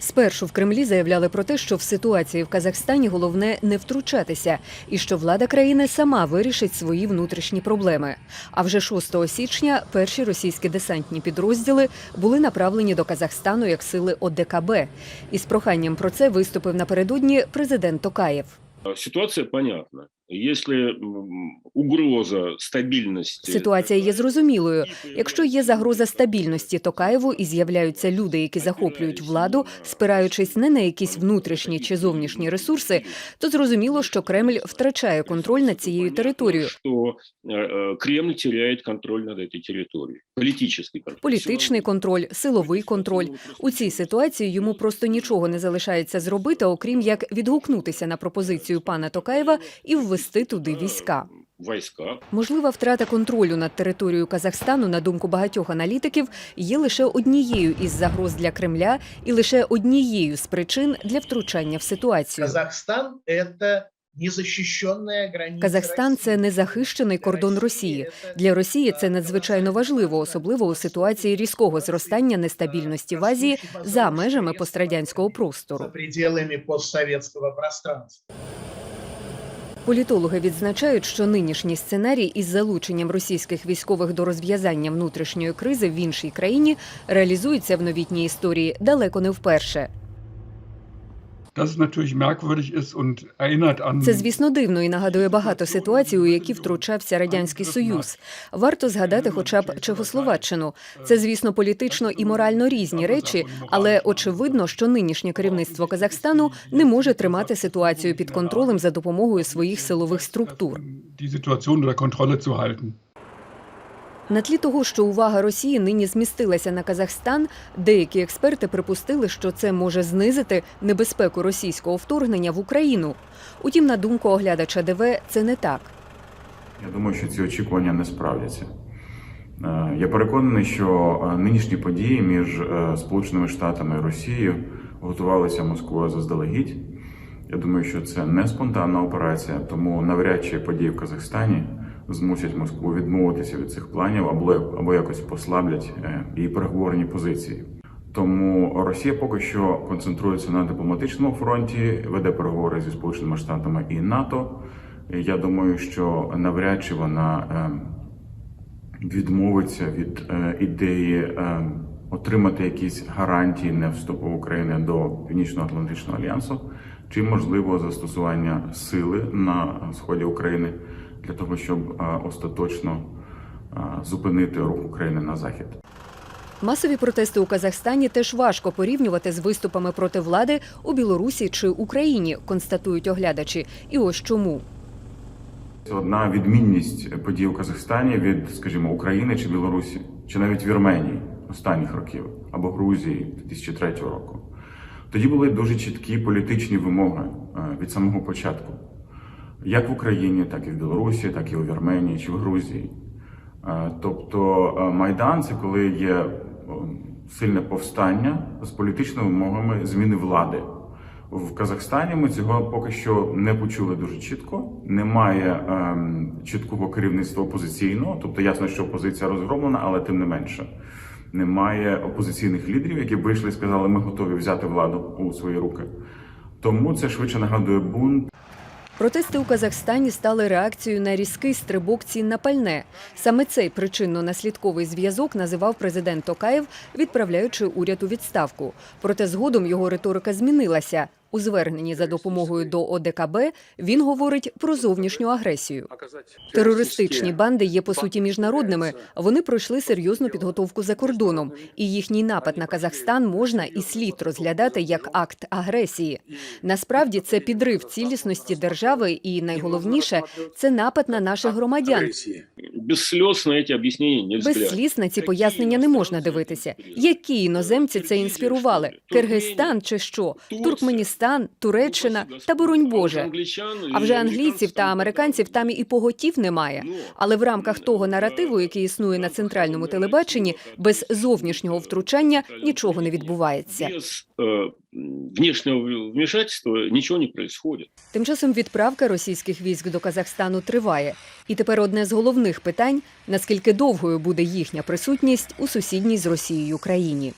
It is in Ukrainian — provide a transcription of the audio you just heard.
Спершу в Кремлі заявляли про те, що в ситуації в Казахстані головне не втручатися, і що влада країни сама вирішить свої внутрішні проблеми. А вже 6 січня перші російські десантні підрозділи були направлені до Казахстану як сили ОДКБ. Із проханням про це виступив напередодні президент Токаєв. А Ситуация понятна. Если м, угроза стабильности... Ситуація є зрозумілою. Якщо є загроза стабільності Токаєву і з'являються люди, які захоплюють владу, спираючись не на якісь внутрішні чи зовнішні ресурси, то зрозуміло, що Кремль втрачає контроль над цією територією. Что э, э, Кремль теряет контроль над этой территорией. Политический контроль. Політичний контроль, силовий контроль у цій ситуації йому просто нічого не залишається зробити, окрім як відгукнутися на пропозицію пана Токаєва і ввести туди війська. Войска. Можлива втрата контролю над територією Казахстану, на думку багатьох аналітиків, є лише однією із загроз для Кремля і лише однією з причин для втручання в ситуацію. Казахстан – граница Казахстан це незахищений кордон Росії. Для Росії це надзвичайно важливо, особливо у ситуації різкого зростання нестабільності в Азії за межами пострадянського за простору. Політологи відзначають, що нинішній сценарій із залученням російських військових до розв'язання внутрішньої кризи в іншій країні реалізується в новітній історії далеко не вперше. Це, звісно, дивно і нагадує багато ситуацій, у які втручався радянський союз. Варто згадати, хоча б Чехословаччину. Це, звісно, політично і морально різні речі, але очевидно, що нинішнє керівництво Казахстану не може тримати ситуацію під контролем за допомогою своїх силових структур. На тлі того, що увага Росії нині змістилася на Казахстан, деякі експерти припустили, що це може знизити небезпеку російського вторгнення в Україну. Утім, на думку оглядача ДВ, це не так. Я думаю, що ці очікування не справдяться. Е, Я переконаний, що е, нинішні події між е, Сполученими Штатами і Росією готувалися Москвою заздалегідь. Я думаю, що це не спонтанна операція, тому навряд чи події в Казахстані змусять Москву відмовитися від цих планів або, або якось послаблять е, її переговорні позиції. Тому Росія поки що концентрується на дипломатичному фронті, веде переговори зі Сполученими Штатами і НАТО. Я думаю, що навряд чи вона е, відмовиться від е, ідеї отримати якісь гарантії не вступу України до Північно-Атлантичного альянсу, чи можливо застосування сили на сході України для того, щоб остаточно зупинити рух України на захід. Масові протести у Казахстані теж важко порівнювати з виступами проти влади у Білорусі чи Україні, констатують оглядачі. І ось чому. Це одна відмінність подій у Казахстані від, скажімо, України чи Білорусі, чи навіть Вірменії останніх років або Грузії 2003 року. Тоді були дуже чіткі політичні вимоги е, від самого початку, як в Україні, так і в Білорусі, так і у Вірменії чи в Грузії. Е, Тобто е, Майдан це коли є сильне повстання з політичними вимогами зміни влади. В Казахстані ми цього поки що не почули дуже чітко. Немає ем, чіткого керівництва опозиційного, тобто ясно, що опозиція розгромлена, але тим не менше. Немає опозиційних лідерів, які вийшли і сказали, ми готові взяти владу у свої руки. Тому це швидше нагадує бунт Протести у Казахстані стали реакцією на різкий стрибок цін на пальне. Саме цей причинно-наслідковий зв'язок називав президент Токаєв, відправляючи уряд у відставку. Проте згодом його риторика змінилася. У зверненні за допомогою до ОДКБ він говорить про зовнішню агресію. Терористичні банди є по суті міжнародними. Вони пройшли серйозну підготовку за кордоном, і їхній напад на Казахстан можна і слід розглядати як акт агресії. Насправді це підрив цілісності держави, і найголовніше це напад на наших громадян. Без слез на эти объяснения нельзя. Без сліз на ці пояснення не можна дивитися. Які іноземці це інспірували? Киргизстан чи що? Туркменістан, Туреччина та боронь Боже. А вже англійців та американців там і поготів немає. Але в рамках того наративу, який існує на центральному телебаченні, без зовнішнього втручання нічого не відбувається. Внешнего вмешательства ничего не происходит. Тим часом відправка російських військ до Казахстану триває. І тепер одне з головних питань: наскільки довгою буде їхня присутність у сусідній з Росією країні.